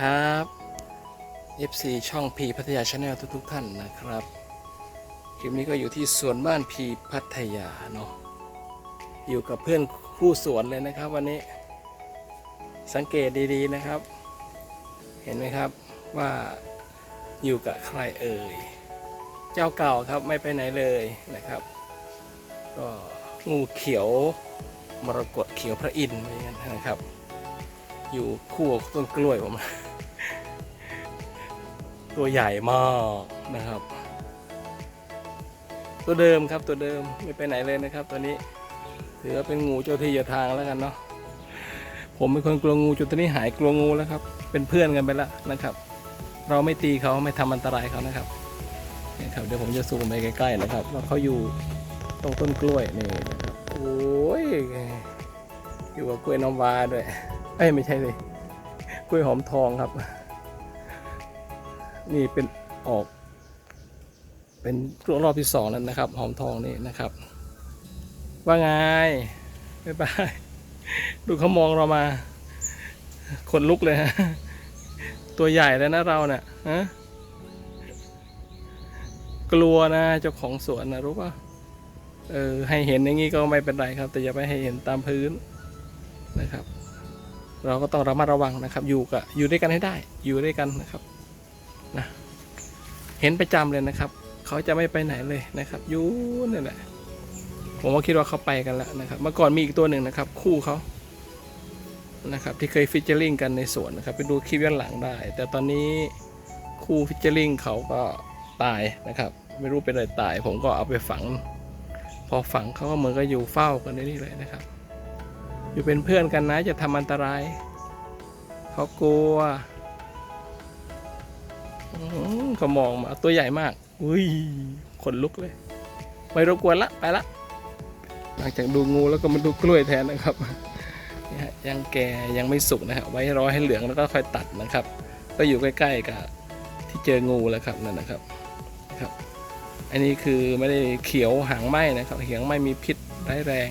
ครับ FC ช่องพีพัทยาชาแนลทุกๆท่านนะครับ คลิปนี้ก็อยู่ที่สวนบ้านพีพัทยาเนาะ อยู่กับเพื่อนคู่สวนเลยนะครับ วันนี้ สังเกตดีๆนะครับ เห็นไหมครับว่าอยู่กับใครเอ่ย เจ้าเก่าครับไม่ไปไหนเลยนะครับ ก็งูเขียวมรกตเขียวพระอินทร์เหมือนกันนะครับ อยู่คู่ต้นกล้วยผม ตัวใหญ่มากนะครับ ตัวเดิมครับตัวเดิมไม่ไปไหนเลยนะครับตัวนี้ถือว่าเป็นงูเจ้าที่เจ้าทางแล้วกันเนาะผมเป็นคนกลัวงูจนตัวนี้หายกลัวงูแล้วครับ เป็นเพื่อนกันไปแล้วนะครับ เราไม่ตีเขาไม่ทำอันตรายเขานะครับนี่ครับเดี๋ยวผมจะซูมไปใกล้ๆนะครับว่าเขาอยู่ตรงต้นกล้วยนี่นะครับโอ้ยอยู่กับกล้วยน้ำว้าด้วยเอ้ยไม่ใช่เลยกล้วยหอมทองครับ นี่เป็นออก เป็นรอบที่สองแล้วนะครับ หอมทองนี่นะครับ ว่าไงบ๊ายบายดูเขามองเรามาขนลุกเลยฮะตัวใหญ่แล้วนะเราเนี่ยฮะกลัวนะเจ้าของสวนนะรู้ป่ะเออให้เห็นอย่างนี้ก็ไม่เป็นไรครับ แต่อย่าไปให้เห็นตามพื้นนะครับ เราก็ต้องระมัดระวังนะครับ อยู่กับอยู่ด้วยกันให้ได้ อยู่ด้วยกันนะครับ นะเห็นประจำเลยนะครับ เขาจะไม่ไปไหนเลยนะครับอยู่นี่แหละผมก็คิดว่าเขาไปกันแล้วนะครับ เมื่อก่อนมีอีกตัวหนึ่งนะครับ คู่เขานะครับ ที่เคยฟิชเจอร์ลิงกันในสวนนะครับ ไปดูคลิปย้อนหลังได้ แต่ตอนนี้คู่ฟิชเจอร์ลิงเขาก็ตายนะครับ ไม่รู้เป็นอะไรตาย ผมก็เอาไปฝัง พอฝังเขาก็เหมือนกับอยู่เฝ้ากันในนี่เลยนะครับ อยู่เป็นเพื่อนกันนะจะทำอันตรายเขากลัว เขามองมาตัวใหญ่มาก อุ้ยขนลุกเลย ไม่รบกวนละไปละ หลังจากดูงูแล้วก็มาดูกล้วยแทนนะครับยังแก่ยังไม่สุกนะครไว้รอให้เหลืองแล้วก็ค่อยตัดนะครับ ก็อยู่ใกล้ๆกับที่เจองูแล้วครับนั่นนะครับครับ อันนี้คือไม่ได้เขียวหางไหมนะครับเขียวไหมมีพิษร้ายแรง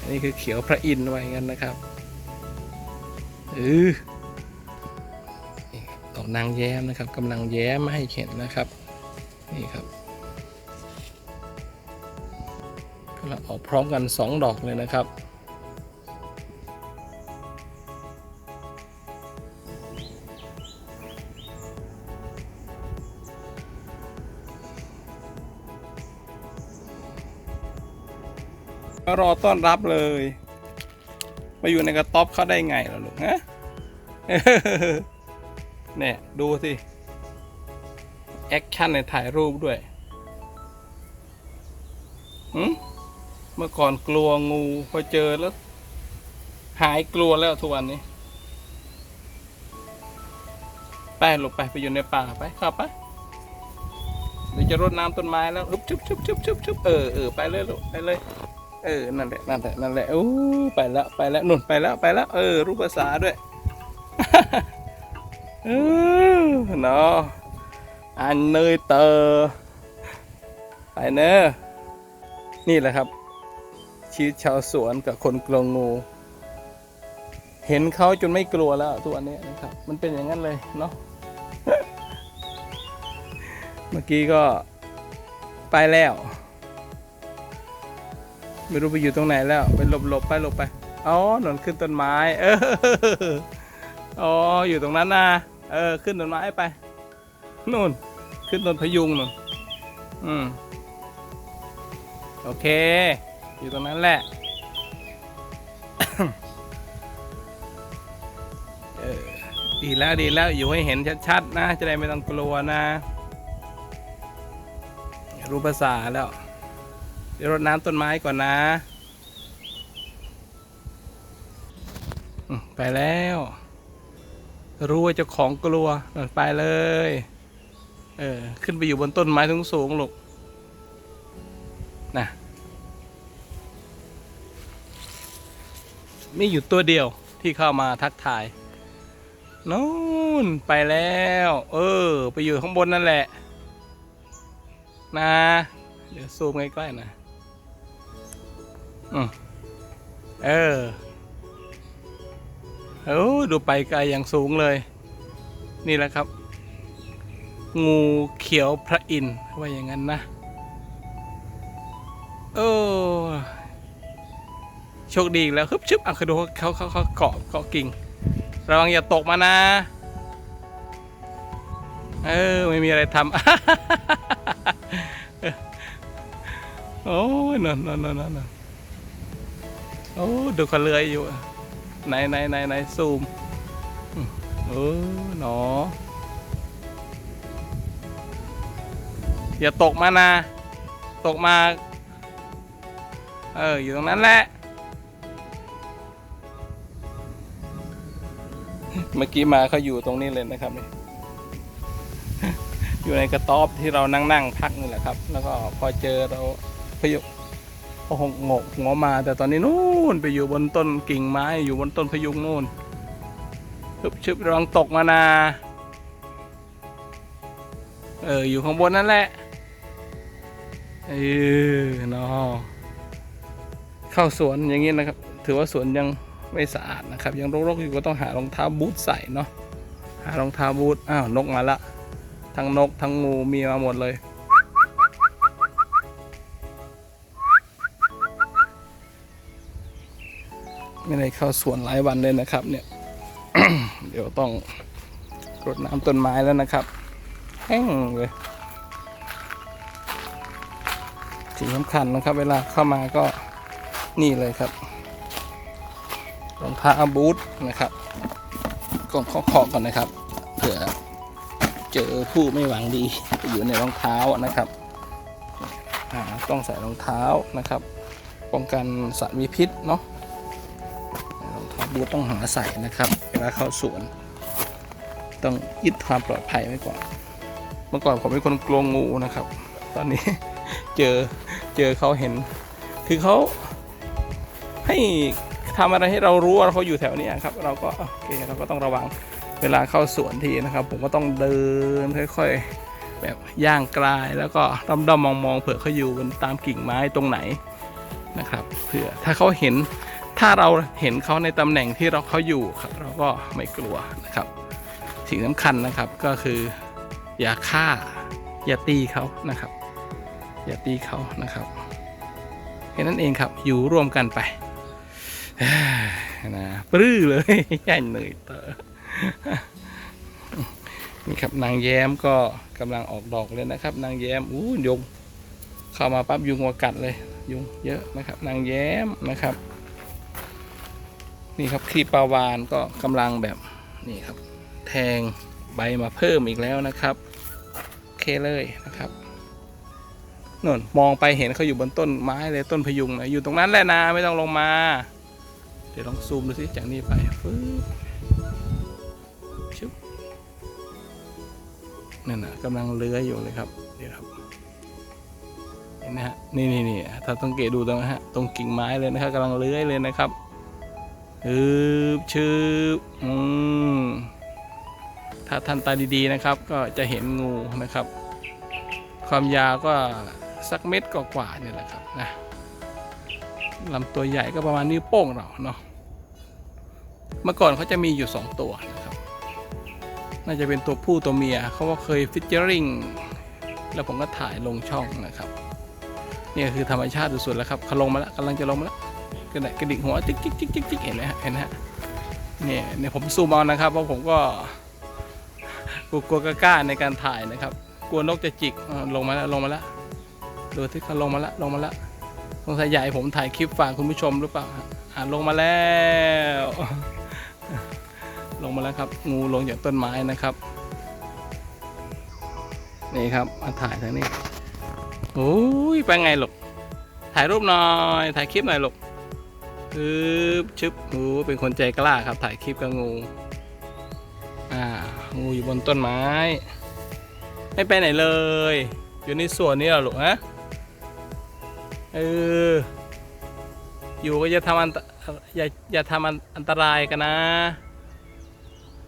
อันนี้คือเขียวพระอินทร์ไว้งั้นนะครับเออ นางแย้มนะครับกำลังแย้มมาให้เห็นนะครับนี่ครับกำลังออกพร้อมกันสองดอกเลยนะครับรอต้อนรับเลย มาอยู่ในกระต๊อบเขาได้ไงล่ะลูกฮะ เนี่ยดูสิ แอคชั่นในถ่ายรูปด้วยหืมเมื่อก่อนกลัวงู พอเจอแล้ว หายกลัวแล้วทุกวันนี้ ไปหลบไปไปอยู่ในป่าไปเขับไปเดี๋ยวจะรดน้ำต้นไม้แล้วชุบชุบชุบชุบชุบเออเออไปเลยลูกไปเลย เออ นั่นแหละนั่นแหละนั่นแหละโอ้ไปแล้วไปแล้วนุ่นไปแล้วไปแล้ว เออ รู้ภาษาด้วย เออเนาะอันเนยเตอไปเนอะนี่แหละครับ ชีวิตชาวสวนกับคนกลัวงู เห็นเขาจนไม่กลัวแล้วทุกวันนี้นะครับ มันเป็นอย่างนั้นเลยเนาะเมื่อกี้ก็ไปแล้ว ไม่รู้ไปอยู่ตรงไหนแล้ว ไปหลบหลบไปหลบไปอ๋อหนนขึ้นต้นไม้ เออ อ๋ออยู่ตรงนั้นนะเออ ขึ้นต้นไม้ไปนู่น ขึ้นต้นพยุงนู่นอืมโอเค อยู่ตรงนั้นแหละ เออ ดีแล้วดีแล้วอยู่ให้เห็นชัดๆนะ จะได้ไม่ต้องกลัวนะ รู้ภาษาแล้ว เดี๋ยวรดน้ำต้นไม้ก่อนนะอืมไปแล้ว รู้ว่าเจ้าของกลัวเออไปเลย เออ ขึ้นไปอยู่บนต้นไม้สูงสูงลูกนะมีอยู่ตัวเดียวที่เข้ามาทักทายนู่นไปแล้ว เออ ไปอยู่ข้างบนนั่นแหละ นะ เดี๋ยวซูมใกล้ๆนะอืมเออ โอ้ดูไปไกลอย่างสูงเลย นี่แหละครับ งูเขียวพระอินทร์ว่าอย่างนั้นนะโอ้โชคดีแล้วฮึบชึบอะคือดูเขาเขาเขาเกาะเกาะกิ่งระวังอย่าตกมานะ เออ ไม่มีอะไรทำโอ้ยนอนนอนนอนนอนโอ้ดูเขาเลื้อยอยู่ ไหนไหนไหนไหนซูมเออหนอ อย่าตกมานะ ตกมา เออ อยู่ตรงนั้นแหละ เมื่อกี้มาเขาอยู่ตรงนี้เลยนะครับนี่อยู่ในกระต๊อบที่เรานั่งนั่งพักนี่แหละครับ แล้วก็พอเจอเราพยุ พหงงกหัวมา แต่ตอนนี้นู่นไปอยู่บนต้นกิ่งไม้อยู่บนต้นพยุงนู่นชึบชึบระวังตกมานา เออ อยู่ข้างบนนั่นแหละ เออเนาะเข้าสวนอย่างนี้นะครับ ถือว่าสวนยังไม่สะอาดนะครับ ยังรกๆอยู่ก็ต้องหารองเท้าบูทใส่เนาะ หารองเท้าบูท อ้าว นกมาละ ทั้งนกทั้งงูมีมาหมดเลย ไม่ได้เข้าสวนหลายวันเลยนะครับ เนี่ย เดี๋ยวต้องรดน้ำต้นไม้แล้วนะครับ แห้งเลยสิ่งสำคัญนะครับ เวลาเข้ามาก็นี่เลยครับรองเท้าบูทนะครับก็เคาะๆก่อนนะครับเผื่อเจอผู้ไม่หวังดีอยู่ในรองเท้านะครับต้องใส่รองเท้านะครับ ป้องกันสัตว์มีพิษเนาะ บูทต้องหาใส่นะครับเวลาเข้าสวน ต้องยึดความปลอดภัยไว้ก่อน เมื่อก่อนผมเป็นคนกลัวงูนะครับ ตอนนี้เจอเจอเขาเห็น คือเขาให้ทำอะไรให้เรารู้ว่าเขาอยู่แถวนี้ครับ เราก็โอเคเราก็ต้องระวังเวลาเข้าสวนทีนะครับ ผมก็ต้องเดินค่อยๆ แบบย่างกลายแล้วก็ด้อมๆมองๆเผื่อเขาอยู่บนตามกิ่งไม้ตรงไหนนะครับเผื่อถ้าเขาเห็น ถ้าเราเห็นเขาในตำแหน่งที่เราเขาอยู่ครับเราก็ไม่กลัวนะครับ สิ่งสำคัญนะครับก็คืออย่าฆ่าอย่าตีเขานะครับ อย่าตีเขานะครับแค่นั้นเองครับอยู่ร่วมกันไปนะปลื้อเลยใหญ่เหนื่อยเตอนี่ครับนางแย้มก็กำลังออกดอกเลยนะครับ นางแย้มอู้ยุงเข้ามาปั๊บยุงมากัดเลย ยุงเยอะนะครับ นางแย้มนะครับ นี่ครับคลีปลาวานก็กำลังแบบนี่ครับ แทงใบมาเพิ่มอีกแล้วนะครับโอเคเลยนะครับนนมองไปเห็นเขาอยู่บนต้นไม้เลยต้นพยุงนะอยู่ตรงนั้นแหละนะไม่ต้องลงมา เดี๋ยวลองซูมดูสิจากนี้ไปฟึ๊บชึบนั่นนะกำลังเลื้อยอยู่เลยครับเดี๋ยวครับเห็นไหมฮะนี่นี่นี่ถ้าต้องเกตดูตรงนะฮะตรงกิ่งไม้เลยนะครับกำลังเลื้อยเลยนะครับ ฮึบชึบอืมถ้าท่านตาดีๆนะครับ ก็จะเห็นงูนะครับ ความยาวก็สักเม็ดกว่าๆเนี่ยแหละครับนะลำตัวใหญ่ก็ประมาณนิ้วโป้งเราเนาะเมื่อก่อนเขาจะมีอยู่ 2 ตัวนะครับ น่าจะเป็นตัวผู้ตัวเมียเขาว่าเคยฟิชเจอริงแล้วผมก็ถ่ายลงช่องนะครับนี่คือธรรมชาติสุดๆแล้วครับเขาลงมาแล้วกำลังจะลงมาแล้ว กระดกระดิกหัวจิ๊กจิ๊กจิ๊กจิ๊กจิ๊กเห็นไหมฮะเห็นฮะเนี่ยเนี่ยผมซูมเอานะครับเพราะผมก็กลัวๆกล้าในการถ่ายนะครับ กลัวนกจะจิกลงมาแล้วลงมาแล้วดูที่เขาลงมาแล้วลงมาแล้วสงสัยใหญ่ผมถ่ายคลิปฝากคุณผู้ชมหรือเปล่าอ่าลงมาแล้ว ลงมาแล้วครับงูลงจากต้นไม้นะครับนี่ครับมาถ่ายทางนี้โอ้ยไปไงลูกถ่ายรูปหน่อย ถ่ายคลิปหน่อยลูก ปึ๊บชึบโอ้เป็นคนใจกล้าครับ ถ่ายคลิปกับงู อ่า งูอยู่บนต้นไม้ ไม่ไปไหนเลย อยู่ในสวนนี่เหรอลูกฮะเออ อยู่ก็อย่าทำอันตอย่าอย่าทำอันอันตรายกันนะ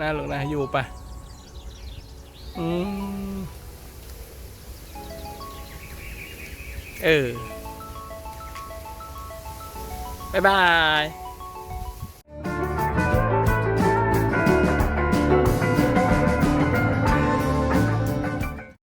นะลูกนะ อยู่ไปอืมเออ บ๊ายบาย